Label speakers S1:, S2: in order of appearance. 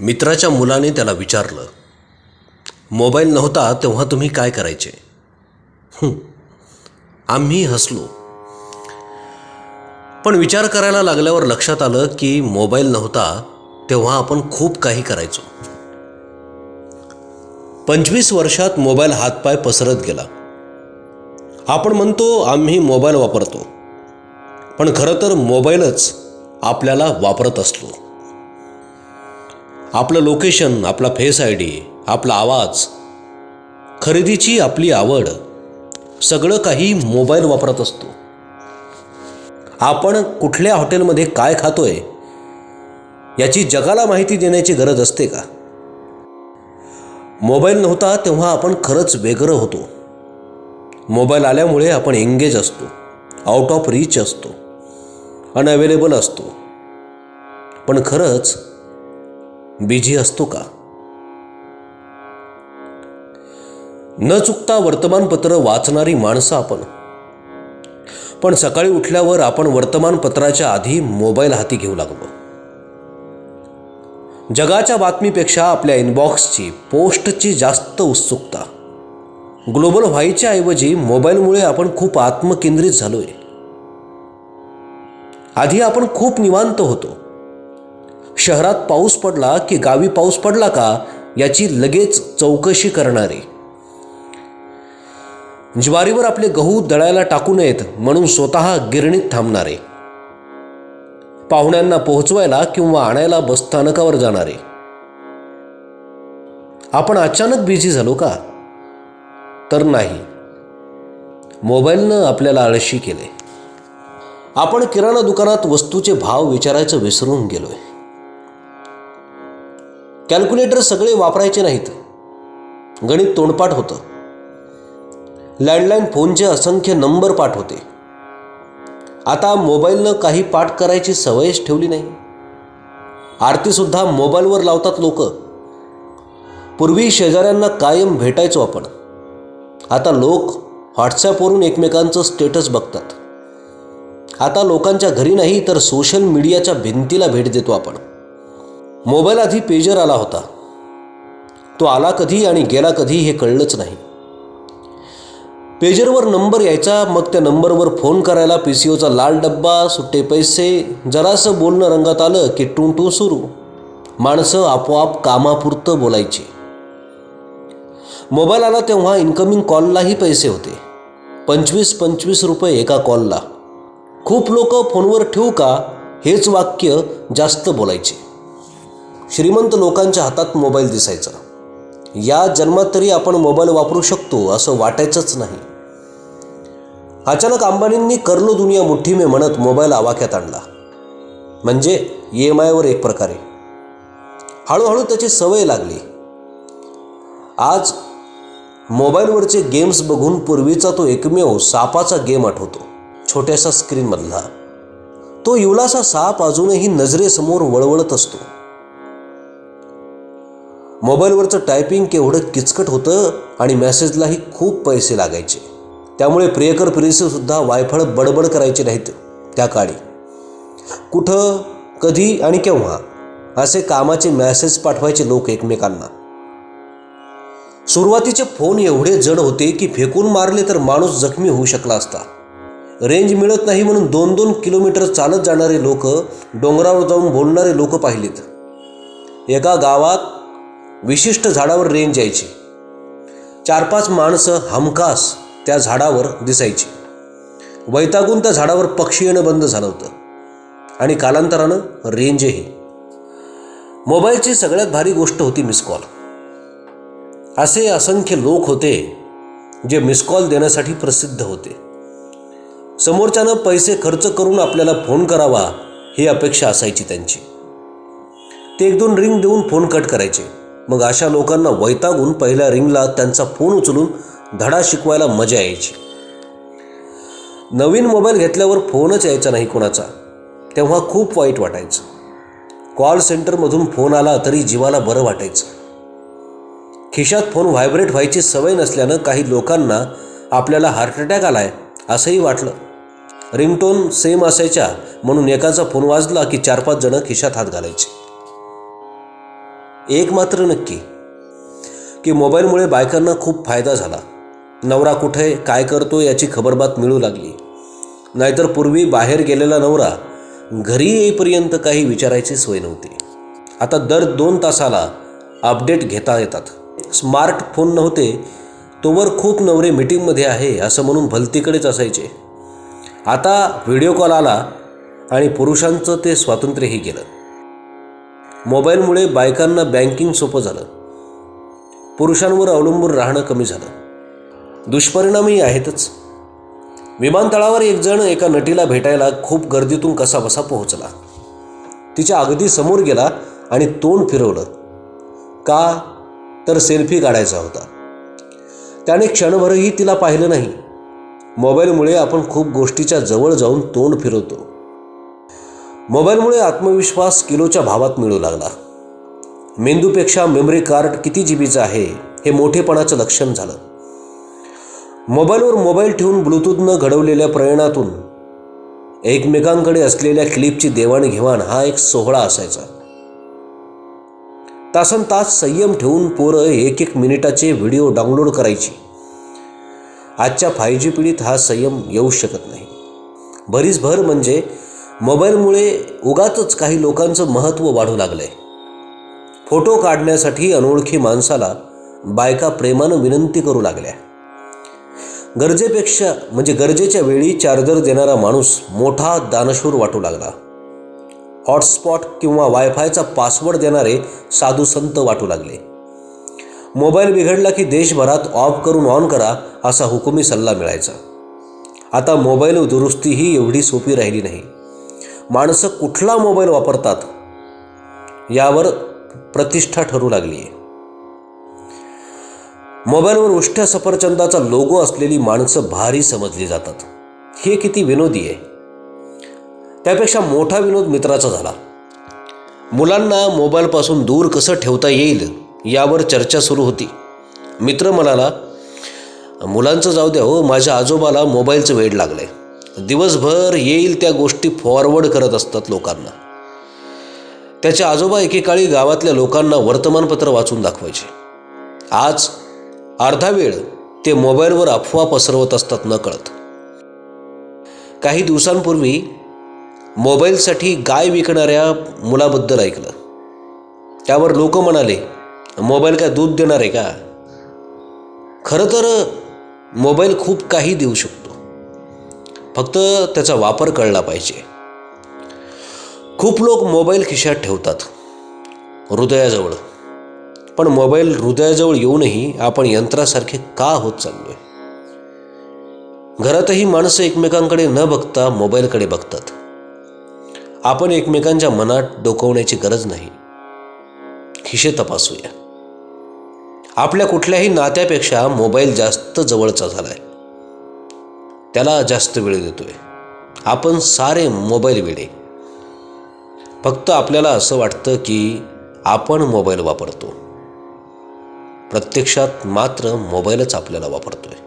S1: मित्राच्या मुलाने त्याला विचारलं मोबाईल नव्हता तेव्हा तुम्ही काय करायचे? आम्ही हसलो. पण विचार करायला लागल्यावर लक्षात आलं की मोबाईल नव्हता तेव्हा आपण खूप काही करायचो. पंचवीस वर्षात मोबाईल हातपाय पसरत गेला. आपण म्हणतो आम्ही मोबाईल वापरतो. पण खरं तर मोबाईलच आपल्याला वापरत असतो. आपलं लोकेशन आपला फेस आय डी आपला आवाज खरेदीची आपली आवड सगळं काही मोबाईल वापरत असतो. आपण कुठल्या हॉटेलमध्ये काय खातोय याची जगाला माहिती देण्याची गरज असते का? मोबाईल नव्हता तेव्हा आपण खरंच वेगळं होतो. मोबाईल आल्यामुळे आपण एंगेज असतो आउट ऑफ रीच असतो अनअवेलेबल असतो. पण खरंच बिझी असतो का? न चुकता वर्तमानपत्र वाचणारी माणसं आपण. पण सकाळी उठल्यावर आपण वर्तमानपत्राच्या आधी मोबाईल हाती घेऊ लागलो जगाच्या बातमीपेक्षा आपल्या इनबॉक्सची पोस्टची जास्त उत्सुकता. ग्लोबल व्हायच्या ऐवजी मोबाईलमुळे आपण खूप आत्मकेंद्रित झालोय. आधी आपण खूप निवांत होतो. शहरात पाऊस पडला की गावी पाऊस पडला का याची लगेच चौकशी करणारे. ज्वारीवर आपले गहू दळायला टाकू नयेत म्हणून स्वतः गिरणीत थांबणारे. पाहुण्यांना पोहोचवायला किंवा आणायला बसस्थानकावर जाणारे. आपण अचानक बिझी झालो का? तर नाही. मोबाईलनं आपल्याला आळशी केले. आपण किराणा दुकानात वस्तूचे भाव विचारायचं विसरून गेलोय. कॅल्क्युलेटर सगळे वापरायचे नाहीत. गणित तोंडपाठ होतं. लँडलाईन फोनचे असंख्य नंबर पाठ होते. आता मोबाईलनं काही पाठ करायची सवयच ठेवली नाही. आरतीसुद्धा मोबाईलवर लावतात लोक. पूर्वी शेजाऱ्यांना कायम भेटायचो आपण. आता लोक व्हॉट्सॲपवरून एकमेकांचं स्टेटस बघतात. आता लोकांच्या घरी नाही तर सोशल मीडियाच्या भिंतीला भेट देतो आपण. मोबाईल आधी पेजर आला होता. तो आला कधी आणि गेला कधी हे कळलंच नाही. पेजरवर नंबर यायचा मग त्या नंबरवर फोन करायला पी सी ओचा लाल डब्बा सुट्टे पैसे जरासं बोलणं रंगात आलं की टू टू सुरू. माणसं आपोआप कामापुरतं बोलायची. मोबाईल आला तेव्हा इन्कमिंग कॉललाही पैसे होते. पंचवीस पंचवीस रुपये एका कॉलला खूप लोक फोनवर ठेवू का? हेच वाक्य जास्त बोलायचे. श्रीमंत लोकांच्या हातात मोबाईल दिसायचा. या जन्मात तरी आपण मोबाईल वापरू शकतो असं वाटायचंच नाही. अचानक अंबानींनी करलो दुनिया मुठ्ठीमे म्हणत मोबाईल आवाक्यात आणला. म्हणजे ई एम आयवर एक प्रकारे. हळूहळू त्याची सवय लागली. आज मोबाईलवरचे गेम्स बघून पूर्वीचा तो एकमेव सापाचा गेम आठवतो. छोट्याशा स्क्रीनमधला. तो इवलासा साप अजूनही नजरेसमोर वळवळत असतो. मोबाईलवरचं टायपिंग केवढं किचकट होतं आणि मेसेजलाही खूप पैसे लागायचे. त्यामुळे प्रियकर प्रियसीसुद्धा वायफळ बडबड करायचे नाहीत त्या काळी. कुठं कधी आणि केव्हा असे कामाचे मॅसेज पाठवायचे लोक एकमेकांना. सुरुवातीचे फोन एवढे जड होते की फेकून मारले तर माणूस जखमी होऊ शकला असता. रेंज मिळत नाही म्हणून दोन दोन किलोमीटर चालत जाणारे लोक डोंगरावर जाऊन बोलणारे लोक पाहिलेत. एका गावात विशिष्ट झाडावर रेंज यायची चार पाच माणसं हमखास त्या झाडावर दिसायची. वैतागून त्या झाडावर पक्षी येणं बंद झालं होतं. आणि कालांतरानं रेंजही. मोबाईलची सगळ्यात भारी गोष्ट होती मिस कॉल. असे असंख्य लोक होते जे मिस कॉल देण्यासाठी प्रसिद्ध होते. समोरच्यानं पैसे खर्च करून आपल्याला फोन करावा ही अपेक्षा असायची त्यांची. ते एक दोन रिंग देऊन फोन कट करायचे. मग अशा लोकांना वैतागून पहिल्या रिंगला त्यांचा फोन उचलून धडा शिकवायला मजा यायची. नवीन मोबाईल घेतल्यावर फोनच यायचा नाही कोणाचा. तेव्हा खूप वाईट वाटायचं. कॉल सेंटरमधून फोन आला तरी जीवाला बरं वाटायचं. खिशात फोन व्हायब्रेट व्हायची सवय नसल्यानं काही लोकांना आपल्याला हार्ट अटॅक आलाय असंही वाटलं. रिंगटोन सेम असायच्या म्हणून एकाचा फोन वाजला की चार पाच जणं खिशात हात घालायचे. एक मात्र नक्की की मोबाईलमुळे बायकांना खूप फायदा झाला. नवरा कुठे काय करतो याची खबरबात मिळू लागली. नाहीतर पूर्वी बाहेर गेलेला नवरा घरी येईपर्यंत काही विचारायची सोय नव्हती. आता दर दोन तासाला अपडेट घेता येतात. स्मार्टफोन नव्हते तोवर खूप नवरे मीटिंगमध्ये आहे असं म्हणून भलतीकडेच असायचे. आता व्हिडिओ कॉल आला आणि पुरुषांचं ते स्वातंत्र्यही गेलं. मोबाईलमुळे बायकांना बँकिंग सोपं झालं. पुरुषांवर अवलंबून राहणं कमी झालं. दुष्परिणामही आहेतच. विमानतळावर एक जण एका नटीला भेटायला खूप गर्दीतून कसा बसा पोहोचला. तिच्या अगदी समोर गेला आणि तोंड फिरवलं. का? तर सेल्फी काढायचा होता. त्याने क्षणभरही तिला पाहिलं नाही. मोबाईलमुळे आपण खूप गोष्टीच्या जवळ जाऊन तोंड फिरवतो. मोबाईलमुळे आत्मविश्वास किलोच्या भावात मिळू लागला. मेंदूपेक्षा मेमरी कार्ड किती जीबीचं आहे हे मोठेपणाचं लक्षण झालं. मोबाईलवर मोबाईल ठेवून ब्लूटूथनं घडवलेल्या प्रयाणातून एकमेकांकडे असलेल्या क्लिपची देवाणघेवाण हा एक सोहळा असायचा. तासन तास संयम ठेवून पोरं एक एक मिनिटाचे व्हिडिओ डाउनलोड करायची. आजच्या फाय जी पिढीत हा संयम येऊ शकत नाही. बरीच भर म्हणजे मोबाईलमुळे उगाच काही लोकांचं महत्त्व वाढू लागलंय. फोटो काढण्यासाठी अनोळखी माणसाला बायका प्रेमानं विनंती करू लागल्या. गरजेपेक्षा म्हणजे गरजेच्या वेळी चार्जर देणारा माणूस मोठा दानशूर वाटू लागला. हॉटस्पॉट किंवा वायफायचा पासवर्ड देणारे साधू संत वाटू लागले. मोबाईल बिघडला की देशभरात ऑफ करून ऑन करा असा हुकुमी सल्ला मिळायचा. आता मोबाईल दुरुस्ती एवढी सोपी राहिली नाही. माणसं कुठला मोबाईल वापरतात यावर प्रतिष्ठा ठरू लागली आहे. मोबाईलवर उष्ट्या सफरचंदाचा लोगो असलेली माणसं भारी समजली जातात. हे किती विनोदी आहे. त्यापेक्षा मोठा विनोद मित्राचा झाला. मुलांना मोबाईलपासून दूर कसं ठेवता येईल यावर चर्चा सुरू होती. मित्र म्हणाला मुलांचं जाऊ द्या हो माझ्या आजोबाला मोबाईलचं वेड आहे दिवसभर येईल त्या गोष्टी फॉरवर्ड करत असतात लोकांना. त्याचे आजोबा एकेकाळी गावातल्या लोकांना वर्तमानपत्र वाचून दाखवायचे. आज अर्धा वेळ ते मोबाईलवर अफवा पसरवत असतात न कळत काही दिवसांपूर्वी मोबाईलसाठी गाय विकणाऱ्या मुलाबद्दल ऐकलं. त्यावर लोक म्हणाले मोबाईल काय दूध देणार आहे का? खरं तर मोबाईल खूप काही देऊ शकतो. फक्त त्याचा वापर कळला पाहिजे. खूप लोक मोबाईल खिशात ठेवतात हृदयाजवळ. पण मोबाईल हृदयाजवळ येऊनही आपण यंत्रासारखे का होत चाललोय? घरातही माणसं एकमेकांकडे न बघता मोबाईलकडे बघतात. आपण एकमेकांच्या मनात डोकवण्याची गरज नाही. खिशे तपासूया. आपल्या कुठल्याही नात्यापेक्षा मोबाईल जास्त जवळचा झालाय. त्याला जास्त वेळ देतोय. आपण सारे मोबाईल वेळे फक्त आपल्याला असं वाटतं की आपण मोबाईल वापरतो. प्रत्यक्षात मात्र मोबाईलच आपल्याला वापरतोय.